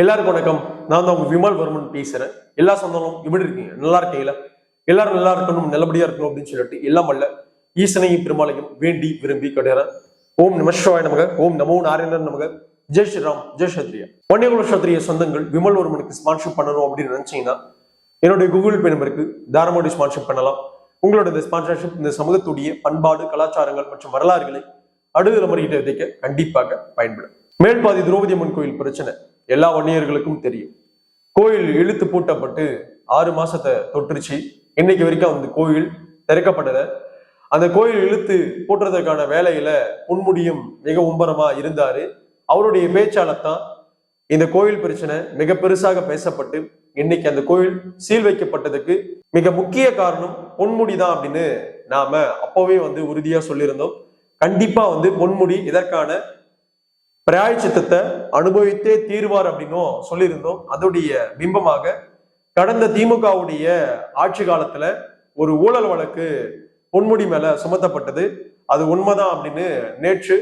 எல்லாருக்கும் வணக்கம். நான் தான் விமல் வர்மன் பேசுறேன். எல்லா சொந்தங்களும் எப்படி இருக்கீங்க? நல்லா இருக்கீங்களா? எல்லாரும் நல்லா இருக்கணும் நல்லபடியா இருக்கணும் அப்படின்னு சொல்லிட்டு எல்லாம் அல்ல. ஈசனையும் பெருமாளையும் வேண்டி விரும்பி கட்டுறேன் ஓம் நம நமக. ஓம் நமோ நாராயணன் நமக. ஜெய் ஸ்ரீராம். ஜெய் சத்ரியா. வன்னியகுல சத்ரிய சொந்தங்கள் விமல் வர்மனுக்கு ஸ்பான்ஷிப் பண்ணணும் அப்படின்னு நினைச்சீங்கன்னா என்னுடைய கூகுள் பே நம்பருக்கு தாராளமாக ஸ்பான்ஷிப் பண்ணலாம். உங்களோட இந்த ஸ்பான்சர்ஷிப் இந்த சமூகத்துடைய பண்பாடு கலாச்சாரங்கள் மற்றும் வரலாறுகளை அடுத்த முறையிட்ட விதைக்க கண்டிப்பாக பயன்படும். மேல்பாதி திரௌபதி அம்மன் கோயில் பிரச்சனை. எல்லா வன்னியர்களுக்கும் தெரியும். கோயில் இழுத்து பூட்டப்பட்டு ஆறு மாசத்தை தொற்றுச்சு. இன்னைக்கு வரைக்கும் அந்த கோயில் திறக்கப்படல. அந்த கோயில் இழுத்து பூட்டுறதுக்கான வேலையில பொன்முடியும் மிக உம்பரமா இருந்தாரு. அவருடைய பேச்சாலத்தான் இந்த கோயில் பிரச்சனை மிக பெருசாக பேசப்பட்டு இன்னைக்கு அந்த கோயில் சீல் வைக்கப்பட்டதுக்கு மிக முக்கிய காரணம் பொன்முடி தான் அப்படின்னு நாம அப்பவே வந்து உறுதியா சொல்லியிருந்தோம். கண்டிப்பா வந்து பொன்முடி இதற்கான பிராயச்சித்தத்தை அனுபவித்தே தீர்வார் அப்படின்னும் சொல்லியிருந்தோம். அதோடைய பிம்பமாக கடந்த திமுகவுடைய ஆட்சி காலத்துல ஒரு ஊழல் வழக்கு பொன்முடி மேல சுமத்தப்பட்டது. அது உண்மைதான் அப்படின்னு நேற்று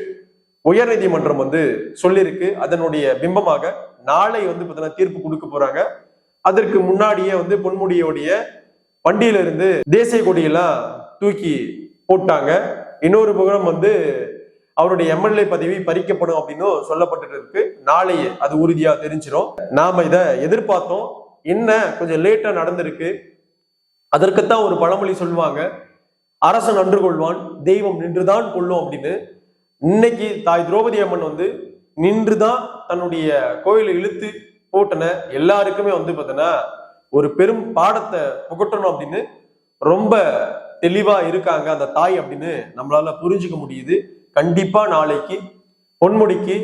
உயர்நீதிமன்றம் வந்து சொல்லியிருக்கு. அதனுடைய பிம்பமாக நாளை வந்து பார்த்தீங்கன்னா தீர்ப்பு கொடுக்க போறாங்க. அதற்கு முன்னாடியே வந்து பொன்முடியோடைய வண்டியிலிருந்து தேசிய கொடியெல்லாம் தூக்கி போட்டாங்க. இன்னொரு புறம் வந்து அவருடைய எம்எல்ஏ பதவி பறிக்கப்படும் அப்படின்னு சொல்லப்பட்டு இருக்கு நாளையே அது உறுதியா தெரிஞ்சிடும் நாம இத எதிர்பார்த்தோம். என்ன கொஞ்சம் லேட்டா நடந்திருக்கு. அதற்குத்தான் ஒரு பழமொழி சொல்லுவாங்க. அரசன் நன்று கொள்வான் தெய்வம் நின்றுதான் கொள்ளும் அப்படின்னு. இன்னைக்கு தாய் திரௌபதி அம்மன் வந்து நின்றுதான் தன்னுடைய கோயிலை இழுத்து போட்டன எல்லாருக்குமே வந்து பார்த்தீங்கன்னா ஒரு பெரும் பாடத்தை புகட்டணும் அப்படின்னு ரொம்ப தெளிவா இருக்காங்க அந்த தாய் அப்படின்னு நம்மளால புரிஞ்சுக்க முடியுது. கண்டிப்பா நாளைக்கு பொன்முடிக்கு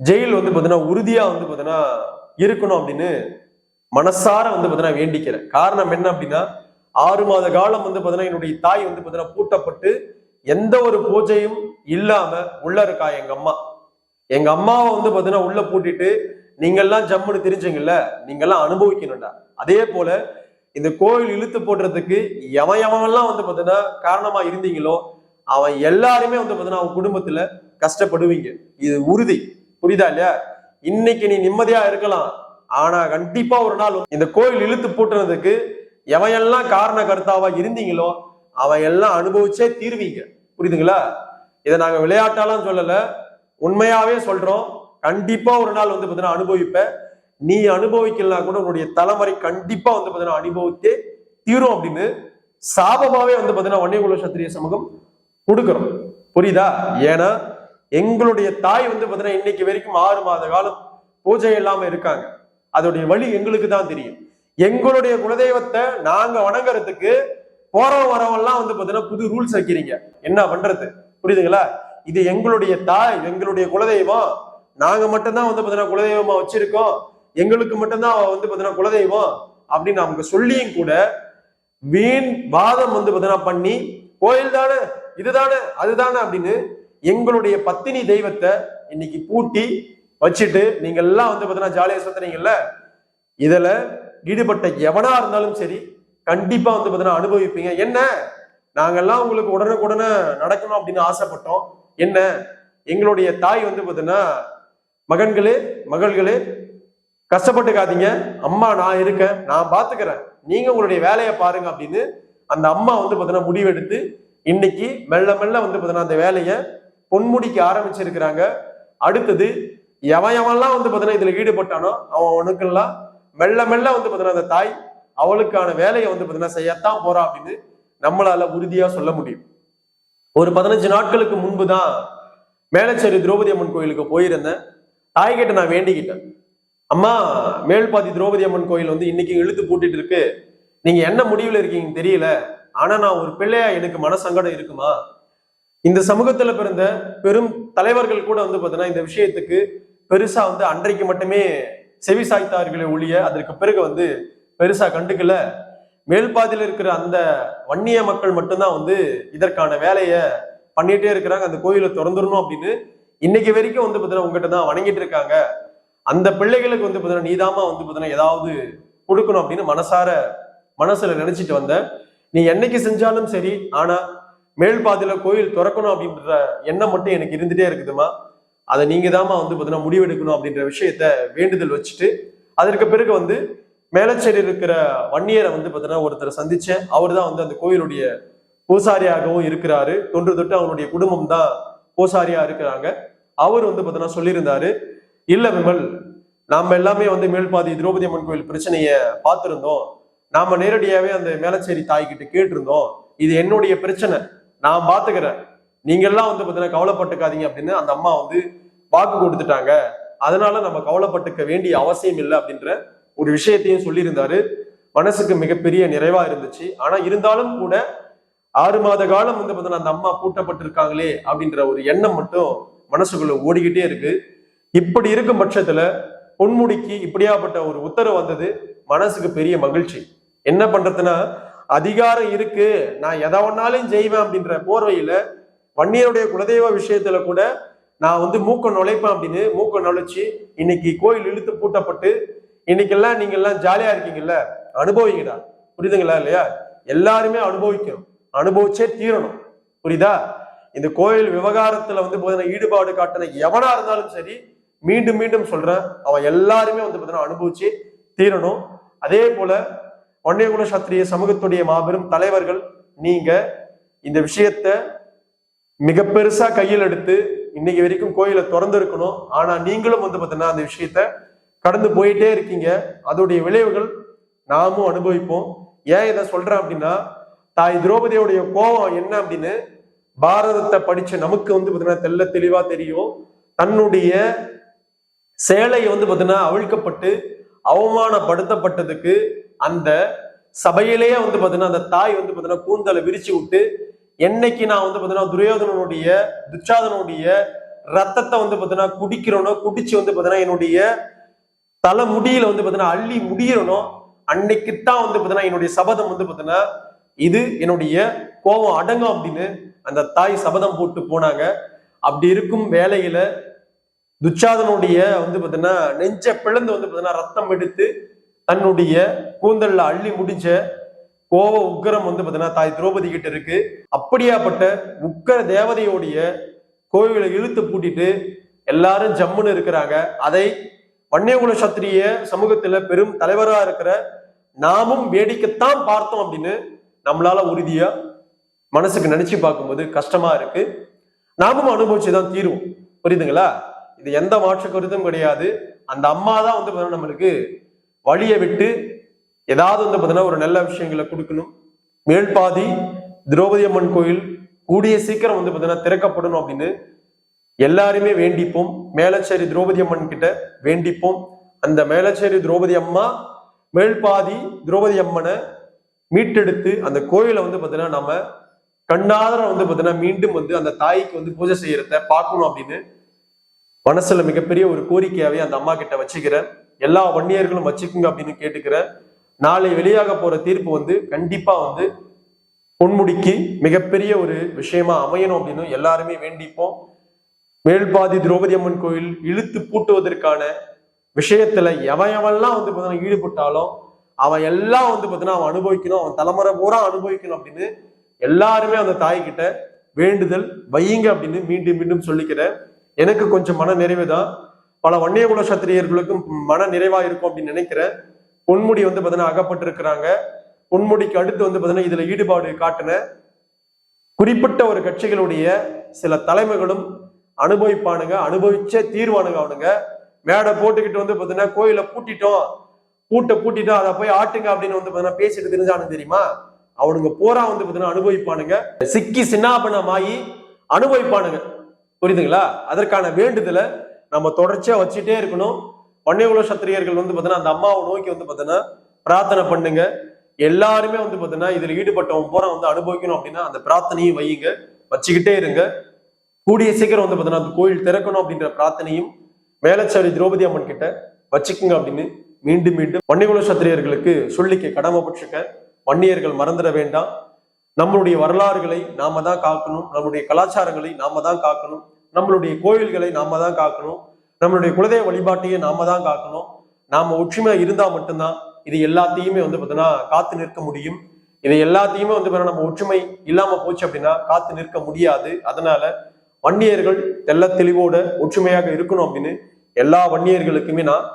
ஜெயில் வந்து பார்த்தீங்கன்னா உறுதியா வந்து பார்த்தீங்கன்னா இருக்கணும் அப்படின்னு மனசார வந்து பார்த்தீங்கன்னா வேண்டிக்கிறேன். காரணம் என்ன அப்படின்னா ஆறு மாத காலம் வந்து பார்த்தீங்கன்னா என்னுடைய தாய் வந்து பார்த்தீங்கன்னா பூட்டப்பட்டு எந்த ஒரு பூஜையும் இல்லாம உள்ள இருக்கா எங்க அம்மா. எங்க அம்மாவை வந்து பார்த்தீங்கன்னா உள்ள பூட்டிட்டு நீங்கெல்லாம் ஜம்முன்னு தெரிஞ்சீங்கல்ல நீங்கெல்லாம் அனுபவிக்கணும்டா. அதே போல இந்த கோயில் இழுத்து போடுறதுக்கு எவன் எவன்லாம் வந்து பார்த்தீங்கன்னா காரணமா இருந்தீங்களோ அவன் எல்லாருமே வந்து பார்த்தீங்கன்னா அவன் குடும்பத்துல கஷ்டப்படுவீங்க. இது உறுதி. புரியுதா இல்லையா? இன்னைக்கு நீ நிம்மதியா இருக்கலாம். ஆனா கண்டிப்பா ஒரு நாள் இந்த கோயில் இழுத்து பூட்டுறதுக்கு எவன் எல்லாம் காரண கருத்தாவா இருந்தீங்களோ அவன் எல்லாம் அனுபவிச்சே தீர்வீங்க. புரியுதுங்களா? இதை நாங்க விளையாட்டாலாம் சொல்லல. உண்மையாவே சொல்றோம். கண்டிப்பா ஒரு நாள் வந்து பார்த்தீங்கன்னா அனுபவிப்ப நீ அனுபவிக்கலாம் கூட உன்னுடைய தலைமுறை கண்டிப்பா வந்து பார்த்தீங்கன்னா அனுபவித்தே தீரும் அப்படின்னு சாபமாவே வந்து பார்த்தீங்கன்னா வன்னியகுல சத்திரிய சமூகம் கொடுக்குறோம். புரியுதா? ஏன்னா எங்களுடைய தாய் வந்து பார்த்தீங்கன்னா இன்னைக்கு வரைக்கும் ஆறு மாத காலம் பூஜை இல்லாம இருக்காங்க. அதோடைய வழி எங்களுக்கு தான் தெரியும். எங்களுடைய குலதெய்வத்தை நாங்க வணங்குறதுக்கு போறவன் வரவெல்லாம் வந்து பார்த்தீங்கன்னா புது ரூல்ஸ் வைக்கிறீங்க. என்ன பண்றது? புரியுதுங்களா? இது எங்களுடைய தாய் எங்களுடைய குலதெய்வம். நாங்க மட்டும்தான் வந்து பார்த்தீங்கன்னா குலதெய்வமா வச்சிருக்கோம். எங்களுக்கு மட்டும்தான் வந்து பார்த்தீங்கன்னா குலதெய்வம் அப்படின்னு அவங்க சொல்லியும் கூட வீண் வாதம் வந்து பார்த்தீங்கன்னா பண்ணி கோயில் தானே இதுதானே அதுதானே அப்படின்னு எங்களுடைய பத்தினி தெய்வத்தை இன்னைக்கு பூட்டி வச்சுட்டு நீங்க எல்லாம் வந்து பார்த்தீங்கன்னா ஜாலியாக சுத்துறீங்கல்ல இதுல ஈடுபட்ட எவனா இருந்தாலும் சரி கண்டிப்பா வந்து பார்த்தீங்கன்னா அனுபவிப்பீங்க. என்ன? நாங்கெல்லாம் உங்களுக்கு உடனுக்குடனே நடக்கணும் அப்படின்னு ஆசைப்பட்டோம். என்ன? எங்களுடைய தாய் வந்து பார்த்தீங்கன்னா மகன்களே மகள்களே கஷ்டப்பட்டுக்காதீங்க. அம்மா நான் இருக்கேன் நான் பாத்துக்கிறேன். நீங்க உங்களுடைய வேலையை பாருங்க அப்படின்னு அந்த அம்மா வந்து பார்த்தீங்கன்னா முடிவெடுத்து இன்னைக்கு மெல்ல மெல்ல வந்து பார்த்தீங்கன்னா அந்த வேலையை பொன்முடிக்க ஆரம்பிச்சிருக்கிறாங்க. அடுத்தது எவன் எவன்லாம் வந்து பார்த்தீங்கன்னா இதுல ஈடுபட்டானோ அவன் அவனுக்கெல்லாம் மெல்ல மெல்ல வந்து பார்த்தீங்கன்னா அந்த தாய் அவளுக்கான வேலையை வந்து பார்த்தீங்கன்னா செய்யத்தான் போறா அப்படின்னு நம்மளால உறுதியா சொல்ல முடியும். ஒரு பதினஞ்சு நாட்களுக்கு முன்பு தான் மேலச்சேரி திரௌபதி அம்மன் கோயிலுக்கு போயிருந்தேன். தாய்கிட்ட நான் வேண்டிக்கிட்டேன். அம்மா மேல்பாதி திரௌபதி அம்மன் கோயில் வந்து இன்னைக்கு இழுத்து பூட்டிட்டு இருக்கு. நீங்க என்ன முடிவுல இருக்கீங்கன்னு தெரியல. ஆனா நான் ஒரு பிள்ளையா எனக்கு மனசங்கடம் இருக்குமா? இந்த சமூகத்துல பிறந்த பெரும் தலைவர்கள் கூட வந்து பாத்தீங்கன்னா இந்த விஷயத்துக்கு பெருசா வந்து அன்றைக்கு மட்டுமே செவி சாய்த்தார்களே ஒழிய அதற்கு பிறகு வந்து பெருசா கண்டுக்கல. மேல்பாதியில் இருக்கிற அந்த வன்னிய மக்கள் மட்டும்தான் வந்து இதற்கான வேலையை பண்ணிட்டே இருக்கிறாங்க. அந்த கோயிலை திறந்துடணும் அப்படின்னு இன்னைக்கு வரைக்கும் வந்து பாத்தீங்கன்னா உங்ககிட்ட தான் வணங்கிட்டு இருக்காங்க. அந்த பிள்ளைகளுக்கு வந்து பாத்தீங்கன்னா நீதாமா வந்து பாத்தீங்கன்னா ஏதாவது கொடுக்கணும் அப்படின்னு மனசார மனசுல நினைச்சிட்டு வந்தேன் நீ என்னைக்கு செஞ்சாலும் சரி ஆனா மேல்பாதியில கோயில் திறக்கணும் அப்படின்ற எண்ணம் மட்டும் எனக்கு இருந்துட்டே இருக்குதுமா அதை நீங்க தாமா வந்து பார்த்தீங்கன்னா முடிவெடுக்கணும் அப்படின்ற விஷயத்த வேண்டுதல் வச்சுட்டு அதற்கு பிறகு வந்து மேலச்சேரி இருக்கிற வன்னியரை வந்து பார்த்தீங்கன்னா ஒருத்தரை சந்திச்சேன். அவர் தான் வந்து அந்த கோயிலுடைய பூசாரியாகவும் இருக்கிறாரு. தொன்று தொட்டு அவனுடைய குடும்பம் தான் பூசாரியா இருக்கிறாங்க. அவர் வந்து பார்த்தீங்கன்னா சொல்லியிருந்தாரு இல்ல விமல் நாம எல்லாமே வந்து மேல்பாதி திரௌபதி அம்மன் கோயில் பிரச்சனையை பார்த்திருந்தோம். நாம நேரடியாவே அந்த மேலச்சேரி தாய்கிட்ட கேட்டிருந்தோம். இது என்னுடைய பிரச்சனை. நான் பாத்துக்கிறேன். நீங்க எல்லாம் வந்து பார்த்தீங்கன்னா கவலைப்பட்டுக்காதீங்க அப்படின்னு அந்த அம்மா வந்து வாக்கு கொடுத்துட்டாங்க. அதனால நம்ம கவலைப்பட்டுக்க வேண்டிய அவசியம் இல்லை அப்படின்ற ஒரு விஷயத்தையும் சொல்லியிருந்தாரு. மனசுக்கு மிகப்பெரிய நிறைவா இருந்துச்சு. ஆனா இருந்தாலும் கூட ஆறு மாத காலம் வந்து பார்த்தீங்கன்னா அந்த அம்மா பூட்டப்பட்டிருக்காங்களே அப்படின்ற ஒரு எண்ணம் மட்டும் மனசுக்குள்ள ஓடிக்கிட்டே இருக்கு. இப்படி இருக்கும் பட்சத்துல பொன்முடிக்கு இப்படியாப்பட்ட ஒரு உத்தரவு வந்தது மனசுக்கு பெரிய மகிழ்ச்சி. என்ன பண்றதுன்னா அதிகாரம் இருக்கு நான் எதை ஒன்னாலும் செய்வேன் அப்படின்ற போர்வையில வன்னியருடைய குலதெய்வ விஷயத்துல கூட நான் வந்து மூக்க நுழைப்பேன் அப்படின்னு மூக்க நுழைச்சி இன்னைக்கு கோயில் இழுத்து பூட்டப்பட்டு இன்னைக்கெல்லாம் நீங்க எல்லாம் ஜாலியா இருக்கீங்கல்ல அனுபவிங்கடா. புரியுதுங்களா இல்லையா? எல்லாருமே அனுபவிக்கணும். அனுபவிச்சே தீரணும். புரியுதா? இந்த கோயில் விவகாரத்துல வந்து பாத்தீங்கன்னா ஈடுபாடு காட்டின எவனா இருந்தாலும் சரி மீண்டும் மீண்டும் சொல்றேன் அவன் எல்லாருமே வந்து பார்த்தீங்கன்னா அனுபவிச்சு தீரணும். அதே போல வன்னியகுல சத்திரிய சமூகத்துடைய மாபெரும் தலைவர்கள் நீங்க இந்த விஷயத்த மிக பெருசா கையில் எடுத்து இன்னைக்கு வரைக்கும் கோயிலை திறந்து இருக்கணும் ஆனா நீங்களும் வந்து பார்த்தீங்கன்னா அந்த விஷயத்த கடந்து போயிட்டே இருக்கீங்க. அதோடைய விளைவுகள் நாமும் அனுபவிப்போம். ஏன் இதை சொல்றேன் அப்படின்னா தாய் திரௌபதியோடைய கோபம் என்ன அப்படின்னு பாரதத்தை படிச்ச நமக்கு வந்து பார்த்தீங்கன்னா தெள்ள தெளிவா தெரியும். தன்னுடைய சேலை வந்து பார்த்தீங்கன்னா அவிழ்க்கப்பட்டு அவமானப்படுத்தப்பட்டதுக்கு அந்த சபையிலேயே வந்து பார்த்தீங்கன்னா அந்த தாய் வந்து பார்த்தீங்கன்னா கூந்தலை விரிச்சு விட்டு என்னைக்கு நான் வந்து பார்த்தீங்கன்னா துரியோதனனுடைய துச்சாதனுடைய ரத்தத்தை வந்து பார்த்தீங்கன்னா குடிக்கிறனோ குடிச்சு வந்து பார்த்தீங்கன்னா என்னுடைய தலை முடியில வந்து பார்த்தீங்கன்னா அள்ளி முடியறனோ அன்னைக்கு தான் வந்து பார்த்தீங்கன்னா என்னுடைய சபதம் வந்து பார்த்தீங்கன்னா இது என்னுடைய கோபம் அடங்கும் அப்படின்னு அந்த தாய் சபதம் போட்டு போனாங்க அப்படி இருக்கும் வேலையில துச்சாதனுடைய வந்து பார்த்தீங்கன்னா நெஞ்ச பிளந்து வந்து பார்த்தீங்கன்னா ரத்தம் எடுத்து தன்னுடைய கூந்தல்ல அள்ளி முடிஞ்ச கோவ உக்கரம் வந்து பாத்தீங்கன்னா தாய் திரௌபதி கிட்ட இருக்கு. அப்படியாப்பட்ட உக்கர தேவதையோடைய கோவிலை இழுத்து பூட்டிட்டு எல்லாரும் ஜம்முன்னு இருக்கிறாங்க. அதை வன்னியகுல சத்திரிய சமூகத்துல பெரும் தலைவரா இருக்கிற நாமும் வேடிக்கைத்தான் பார்த்தோம் அப்படின்னு நம்மளால உறுதியா மனசுக்கு நினைச்சு பார்க்கும்போது கஷ்டமா இருக்கு. நாமும் அனுபவிச்சுதான் தீருவோம். புரியுதுங்களா? இது எந்த மாற்று கருத்தும் கிடையாது. அந்த அம்மா தான் வந்து நம்மளுக்கு வழியை விட்டு ஏதாவது வந்து பார்த்தீங்கன்னா ஒரு நல்ல விஷயங்களை கொடுக்கணும். மேல்பாதி திரௌபதி அம்மன் கோயில் கூடிய சீக்கிரம் வந்து பார்த்தீங்கன்னா திறக்கப்படணும் அப்படின்னு எல்லாருமே வேண்டிப்போம். மேலச்சேரி திரௌபதி அம்மன் கிட்ட வேண்டிப்போம். அந்த மேலச்சேரி திரௌபதி அம்மா மேல்பாதி திரௌபதி அம்மனை மீட்டெடுத்து அந்த கோயிலை வந்து பார்த்தீங்கன்னா நம்ம கண்ணாதரம் வந்து பார்த்தீங்கன்னா மீண்டும் வந்து அந்த தாய்க்கு வந்து பூஜை செய்யறத பார்க்கணும் அப்படின்னு மனசுல மிகப்பெரிய ஒரு கோரிக்கையாவே அந்த அம்மா கிட்ட வச்சுக்கிறேன். எல்லா வன்னியர்களும் வச்சுக்குங்க அப்படின்னு கேட்டுக்கிறேன் நாளை வெளியாக போற தீர்ப்பு வந்து கண்டிப்பா வந்து பொன்முடிக்கு மிகப்பெரிய ஒரு விஷயமா அமையணும் அப்படின்னு எல்லாருமே வேண்டிப்போம். மேல்பாதி திரௌபதி அம்மன் கோயில் இழுத்து பூட்டுவதற்கான விஷயத்துல எவன் எவன்லாம் வந்து பார்த்தீங்கன்னா ஈடுபட்டாலும் அவன் எல்லாம் வந்து பார்த்தீங்கன்னா அவன் அனுபவிக்கணும் அவன் தலைமுறை பூரா அனுபவிக்கணும் அப்படின்னு எல்லாருமே அந்த தாய்கிட்ட வேண்டுதல் வையுங்க அப்படின்னு மீண்டும் மீண்டும் சொல்லிக்கிறேன். எனக்கு கொஞ்சம் மன நிறைவு தான் பல வன்னியகுல சத்திரியர்களுக்கும் மன நிறைவா இருக்கும் அப்படின்னு நினைக்கிறேன். பொன்முடி வந்து பார்த்தீங்கன்னா அகப்பட்டிருக்கிறாங்க. பொன்முடிக்கு அடுத்து வந்து பார்த்தீங்கன்னா இதுல ஈடுபாடு காட்டின குறிப்பிட்ட ஒரு கட்சிகளுடைய சில தலைமைகளும் அனுபவிப்பானுங்க அனுபவிச்சே தீர்வானுங்க அவனுங்க. மேடை போட்டுக்கிட்டு வந்து பார்த்தீங்கன்னா கோயிலை பூட்டிட்டோம். பூட்டை பூட்டிட்டோம் அதை போய் ஆட்டுங்க அப்படின்னு வந்து பார்த்தீங்கன்னா பேசிட்டு தெரிஞ்சானு தெரியுமா? அவனுங்க போரா வந்து பார்த்தீங்கன்னா அனுபவிப்பானுங்க. சிக்கி சின்னாபனமாயி அனுபவிப்பானுங்க. புரியுதுங்களா? அதற்கான வேண்டுதலை நம்ம தொடர்ச்சியா வச்சுட்டே இருக்கணும். வன்னியகுல சத்திரியர்கள் வந்து பார்த்தீங்கன்னா அந்த அம்மாவை நோக்கி வந்து பார்த்தீங்கன்னா பிரார்த்தனை பண்ணுங்க. எல்லாருமே வந்து பார்த்தீங்கன்னா இதில் ஈடுபட்டவன் பூரா வந்து அனுபவிக்கணும் அப்படின்னா அந்த பிரார்த்தனையும் வையுங்க. வச்சுக்கிட்டே இருங்க. கூடிய சீக்கிரம் வந்து பார்த்தீங்கன்னா அந்த கோயில் திறக்கணும் அப்படின்ற பிரார்த்தனையும் மேலச்சாரி திரௌபதி அம்மன் கிட்ட வச்சுக்குங்க அப்படின்னு மீண்டும் மீண்டும் வன்னியகுல சத்திரியர்களுக்கு சொல்லிக்க கடமைப்பட்டிருக்க வன்னியர்கள் மறந்துட வேண்டாம். நம்மளுடைய வரலாறுகளை நாம தான் காக்கணும். நம்மளுடைய கலாச்சாரங்களை நாம தான் காக்கணும். நம்மளுடைய கோயில்களை நாம தான் காக்கணும். நம்மளுடைய குலதெய்வ வழிபாட்டையே நாம தான் காக்கணும். நாம ஒற்றுமையா இருந்தா மட்டும்தான் இது எல்லாத்தையுமே வந்து பார்த்தீங்கன்னா காத்து நிற்க முடியும். இது எல்லாத்தையுமே வந்து பார்த்தீங்கன்னா நம்ம ஒற்றுமை இல்லாம போச்சு அப்படின்னா காத்து நிற்க முடியாது. அதனால வன்னியர்கள் தெல்ல தெளிவோட ஒற்றுமையாக இருக்கணும் அப்படின்னு எல்லா வன்னியர்களுக்குமே நான்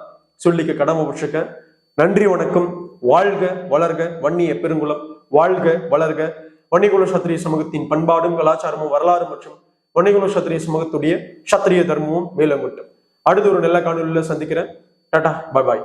சொல்லிக்க கடமைப்பட்டிருக்கேன். நன்றி வணக்கம். வாழ்க வளர்க வன்னிய பெருங்குளம் வாழ்க வளர்க. வன்னிகுல சத்திரிய சமூகத்தின் பண்பாடும் கலாச்சாரமும் வரலாறு மற்றும் வன்னிகுல சத்திரிய சமூகத்துடைய சத்திரிய தர்மமும் மேலங்கட்டும் அடுத்த ஒரு நல்ல காணொலியில் சந்திக்கிறேன். டாடா பாய் பாய்